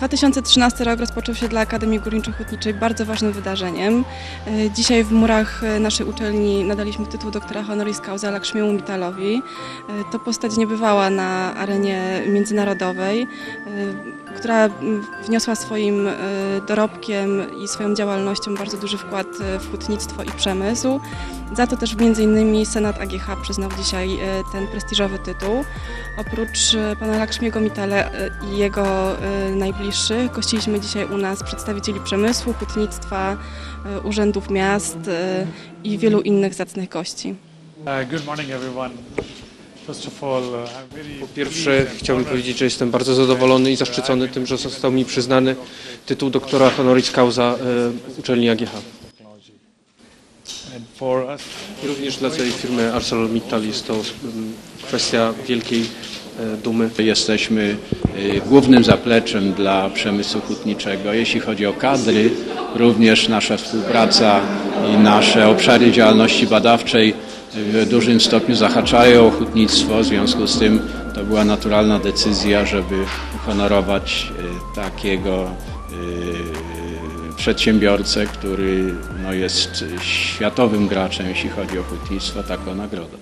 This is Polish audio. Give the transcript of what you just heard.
2013 rok rozpoczął się dla Akademii Górniczo-Hutniczej bardzo ważnym wydarzeniem. E, Dzisiaj w murach e, naszej uczelni nadaliśmy tytuł doktora honoris causa Lakshmiemu Mittalowi. E, To postać niebywała na arenie międzynarodowej, która m, wniosła swoim e, dorobkiem i swoją działalnością bardzo duży wkład e, w hutnictwo i przemysł. Za to też innymi Senat AGH przyznał dzisiaj e, ten prestiżowy tytuł. Oprócz pana Lakshmiego Mittala e, i jego najbliższych gościliśmy dzisiaj u nas przedstawicieli przemysłu, hutnictwa, urzędów miast i wielu innych zacnych gości. Uh, Good morning, everyone. Uh, Po pierwsze chciałbym powiedzieć, że jestem bardzo zadowolony i zaszczycony tym, że został mi przyznany tytuł doktora honoris causa e, uczelni AGH. I również dla całej firmy ArcelorMittal jest to mm, kwestia wielkiej e, dumy. Jesteśmy y, głównym zapleczem dla przemysłu hutniczego. Jeśli chodzi o kadry, również nasza współpraca i nasze obszary działalności badawczej w dużym stopniu zahaczają o hutnictwo. W związku z tym to była naturalna decyzja, żeby uhonorować y, takiego y, przedsiębiorcę, który no, jest światowym graczem, jeśli chodzi o hutnictwo, taką nagrodą.